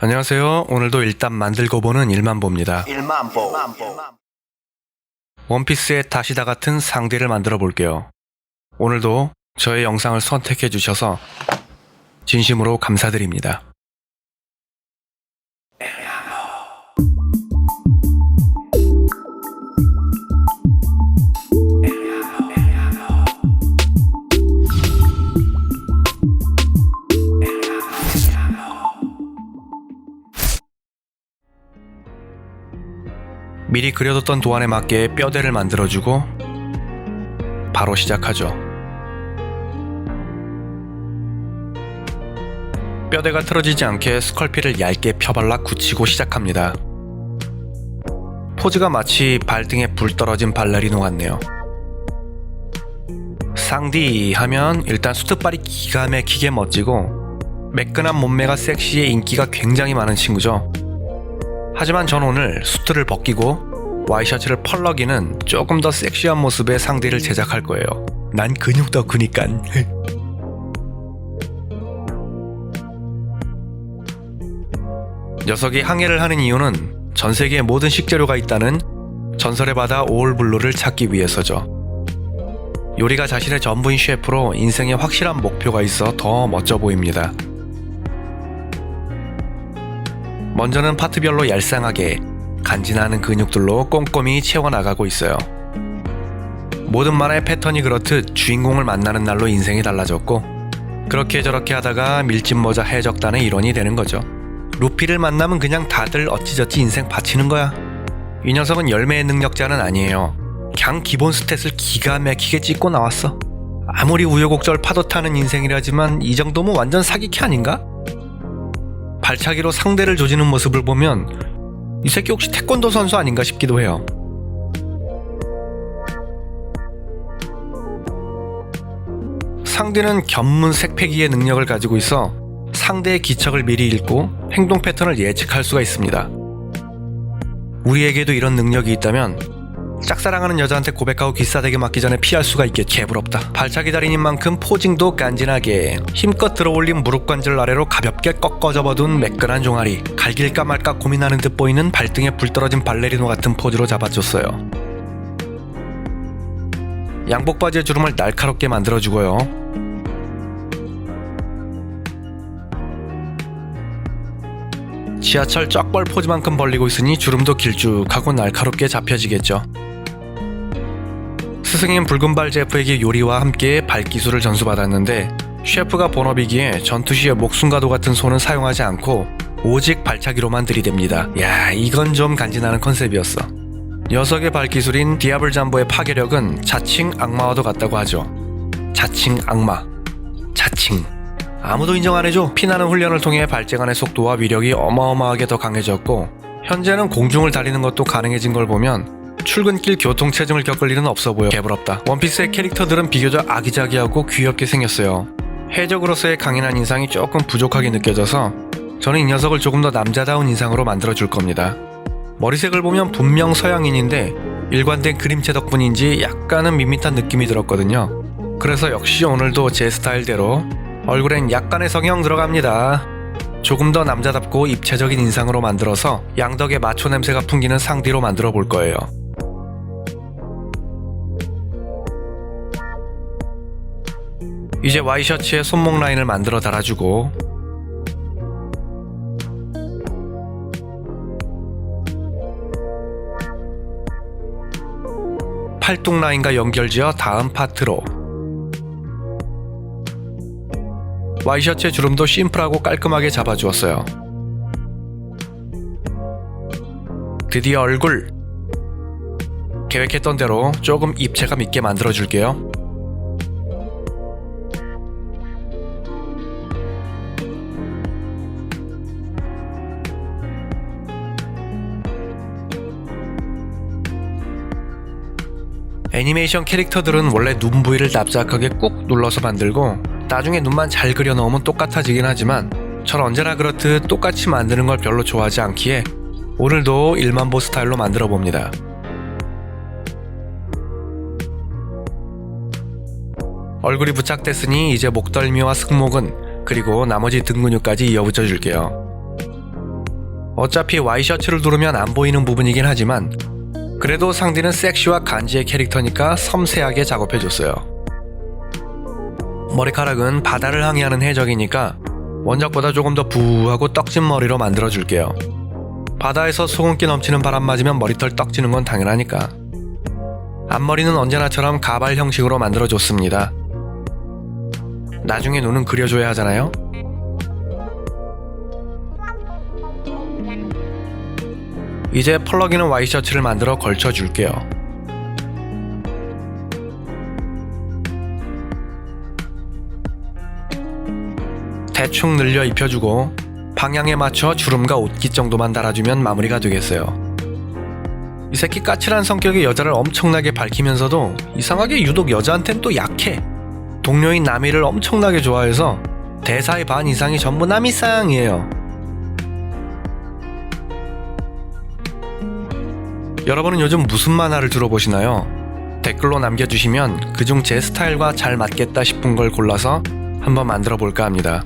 안녕하세요. 오늘도 일단 만들고 보는 일만보입니다. 일만 보. 원피스의 다시다 같은 상대를 만들어 볼게요. 오늘도 저의 영상을 선택해 주셔서 진심으로 감사드립니다. 미리 그려뒀던 도안에 맞게 뼈대를 만들어주고 바로 시작하죠. 뼈대가 틀어지지 않게 스컬피를 얇게 펴발라 굳히고 시작합니다. 포즈가 마치 발등에 불 떨어진 발레리노 같네요. 상디 하면 일단 수트발이 기가 막히게 멋지고 매끈한 몸매가 섹시에 인기가 굉장히 많은 친구죠. 하지만 전 오늘 수트를 벗기고 와이셔츠를 펄럭이는 조금 더 섹시한 모습의 상대를 제작할 거예요. 난 근육 덕후니깐. 녀석이 항해를 하는 이유는 전 세계의 모든 식재료가 있다는 전설의 바다 오올블루를 찾기 위해서죠. 요리가 자신의 전부인 셰프로 인생에 확실한 목표가 있어 더 멋져 보입니다. 먼저는 파트별로 얄쌍하게 간지나는 근육들로 꼼꼼히 채워나가고 있어요. 모든 만화의 패턴이 그렇듯 주인공을 만나는 날로 인생이 달라졌고 그렇게 저렇게 하다가 밀짚 모자 해적단의 일원이 되는 거죠. 루피를 만나면 그냥 다들 어찌저찌 인생 바치는 거야. 이 녀석은 열매의 능력자는 아니에요. 그냥 기본 스탯을 기가 막히게 찍고 나왔어. 아무리 우여곡절 파도 타는 인생이라지만 이 정도면 완전 사기캐 아닌가? 발차기로 상대를 조지는 모습을 보면 이 새끼 혹시 태권도 선수 아닌가 싶기도 해요. 상대는 견문 색패기의 능력을 가지고 있어 상대의 기척을 미리 읽고 행동 패턴을 예측할 수가 있습니다. 우리에게도 이런 능력이 있다면 짝사랑하는 여자한테 고백하고 기싸대게 맞기 전에 피할 수가 있게 개부럽다. 발차기 달인인 만큼 포징도 간지나게 힘껏 들어올린 무릎 관절 아래로 가볍게 꺾어 접어둔 매끈한 종아리 갈길까 말까 고민하는 듯 보이는 발등에 불 떨어진 발레리노 같은 포즈로 잡아줬어요. 양복 바지의 주름을 날카롭게 만들어주고요. 지하철 쩍벌 포즈만큼 벌리고 있으니 주름도 길쭉하고 날카롭게 잡혀지겠죠. 스승인 붉은발 제프에게 요리와 함께 발기술을 전수받았는데 셰프가 본업이기에 전투 시에 목숨과도 같은 손은 사용하지 않고 오직 발차기로만 들이댑니다. 야 이건 좀 간지나는 컨셉이었어. 녀석의 발기술인 디아블 잠보의 파괴력은 자칭 악마와도 같다고 하죠. 자칭 악마. 자칭. 아무도 인정 안 해줘. 피나는 훈련을 통해 발재간의 속도와 위력이 어마어마하게 더 강해졌고 현재는 공중을 달리는 것도 가능해진 걸 보면 출근길 교통 체증을 겪을 일은 없어 보여 개부럽다. 원피스의 캐릭터들은 비교적 아기자기하고 귀엽게 생겼어요. 해적으로서의 강인한 인상이 조금 부족하게 느껴져서 저는 이 녀석을 조금 더 남자다운 인상으로 만들어줄 겁니다. 머리색을 보면 분명 서양인인데 일관된 그림체 덕분인지 약간은 밋밋한 느낌이 들었거든요. 그래서 역시 오늘도 제 스타일대로 얼굴엔 약간의 성형 들어갑니다. 조금 더 남자답고 입체적인 인상으로 만들어서 양덕의 마초 냄새가 풍기는 상디로 만들어 볼 거예요. 이제 와이셔츠에 손목 라인을 만들어 달아주고 팔뚝 라인과 연결지어 다음 파트로 와이셔츠의 주름도 심플하고 깔끔하게 잡아주었어요. 드디어 얼굴 계획했던 대로 조금 입체감 있게 만들어줄게요. 애니메이션 캐릭터들은 원래 눈 부위를 납작하게 꾹 눌러서 만들고 나중에 눈만 잘 그려 넣으면 똑같아지긴 하지만 전 언제나 그렇듯 똑같이 만드는 걸 별로 좋아하지 않기에 오늘도 일만보 스타일로 만들어 봅니다. 얼굴이 부착됐으니 이제 목덜미와 승모근 그리고 나머지 등 근육까지 이어 붙여 줄게요. 어차피 와이셔츠를 두르면 안 보이는 부분이긴 하지만 그래도 상디는 섹시와 간지의 캐릭터니까 섬세하게 작업해줬어요. 머리카락은 바다를 항해하는 해적이니까 원작보다 조금 더 부하고 떡진 머리로 만들어줄게요. 바다에서 소금기 넘치는 바람 맞으면 머리털 떡지는 건 당연하니까. 앞머리는 언제나처럼 가발 형식으로 만들어줬습니다. 나중에 눈은 그려줘야 하잖아요. 이제 펄럭이는 와이셔츠를 만들어 걸쳐줄게요. 대충 늘려 입혀주고 방향에 맞춰 주름과 옷깃 정도만 달아주면 마무리가 되겠어요. 이 새끼 까칠한 성격의 여자를 엄청나게 밝히면서도 이상하게 유독 여자한텐 또 약해. 동료인 나미를 엄청나게 좋아해서 대사의 반 이상이 전부 나미상이에요. 여러분은 요즘 무슨 만화를 들어보시나요? 댓글로 남겨주시면 그중 제 스타일과 잘 맞겠다 싶은 걸 골라서 한번 만들어 볼까 합니다.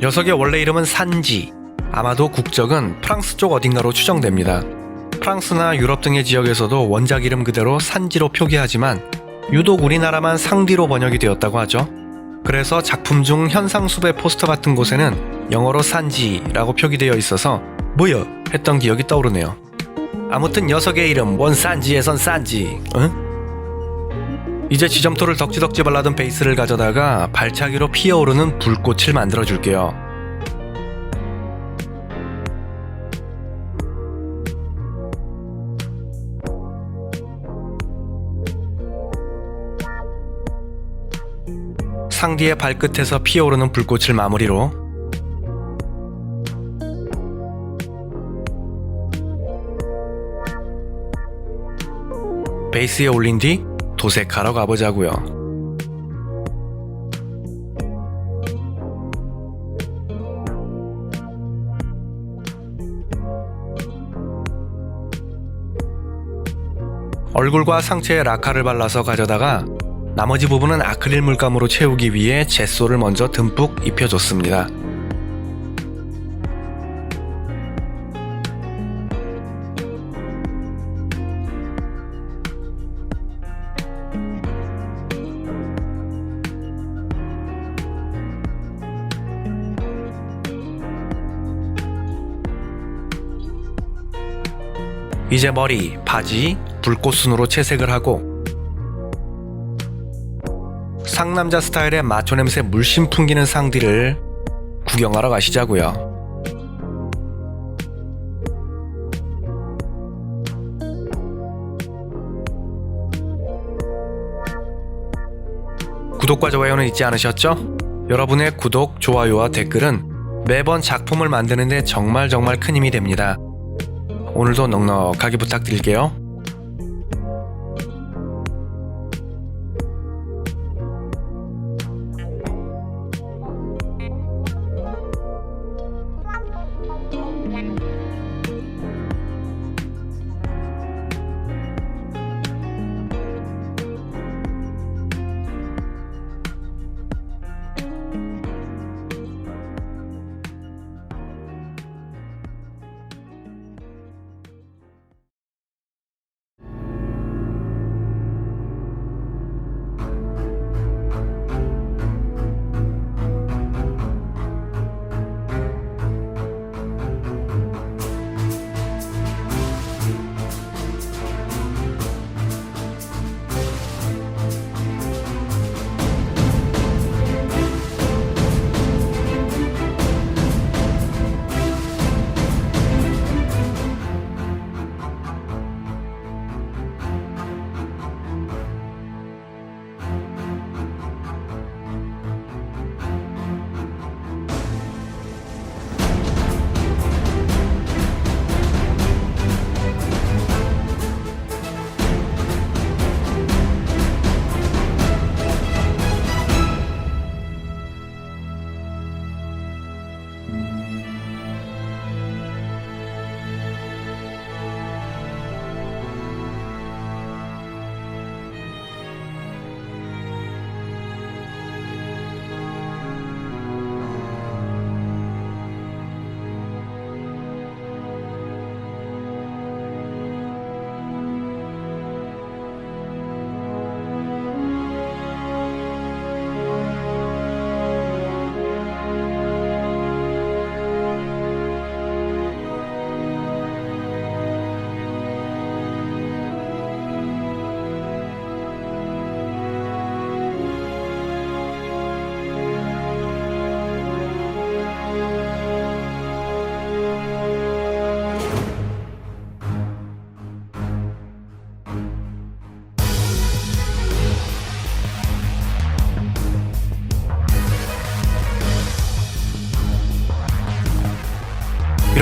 녀석의 원래 이름은 산지. 아마도 국적은 프랑스 쪽 어딘가로 추정됩니다. 프랑스나 유럽 등의 지역에서도 원작 이름 그대로 산지로 표기하지만 유독 우리나라만 상디로 번역이 되었다고 하죠. 그래서 작품 중 현상수배 포스터 같은 곳에는 영어로 산지라고 표기되어 있어서 뭐여 했던 기억이 떠오르네요. 아무튼 녀석의 이름 원 산지에선 산지. 응? 이제 지점토를 덕지덕지 발라둔 베이스를 가져다가 발차기로 피어오르는 불꽃을 만들어 줄게요. 상디의 발끝에서 피어오르는 불꽃을 마무리로 베이스에 올린 뒤 도색하러 가보자고요. 얼굴과 상체에 라카를 발라서 가져다가 나머지 부분은 아크릴 물감으로 채우기 위해 젯소를 먼저 듬뿍 입혀줬습니다. 이제 머리, 바지, 불꽃순으로 채색을 하고 상남자 스타일의 마초 냄새 물씬 풍기는 상디를 구경하러 가시자고요. 구독과 좋아요는 잊지 않으셨죠? 여러분의 구독, 좋아요와 댓글은 매번 작품을 만드는데 정말 정말 큰 힘이 됩니다. 오늘도 넉넉하게 부탁드릴게요.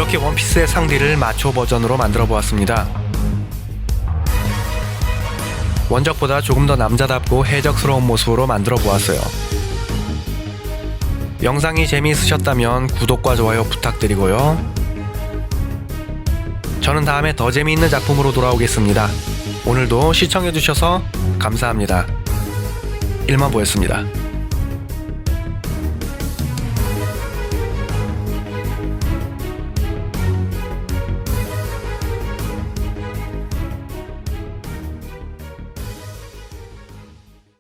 이렇게 원피스의 상디를 마초 버전으로 만들어 보았습니다. 원작보다 조금 더 남자답고 해적스러운 모습으로 만들어 보았어요. 영상이 재미있으셨다면 구독과 좋아요 부탁드리고요. 저는 다음에 더 재미있는 작품으로 돌아오겠습니다. 오늘도 시청해주셔서 감사합니다. 일만 보였습니다.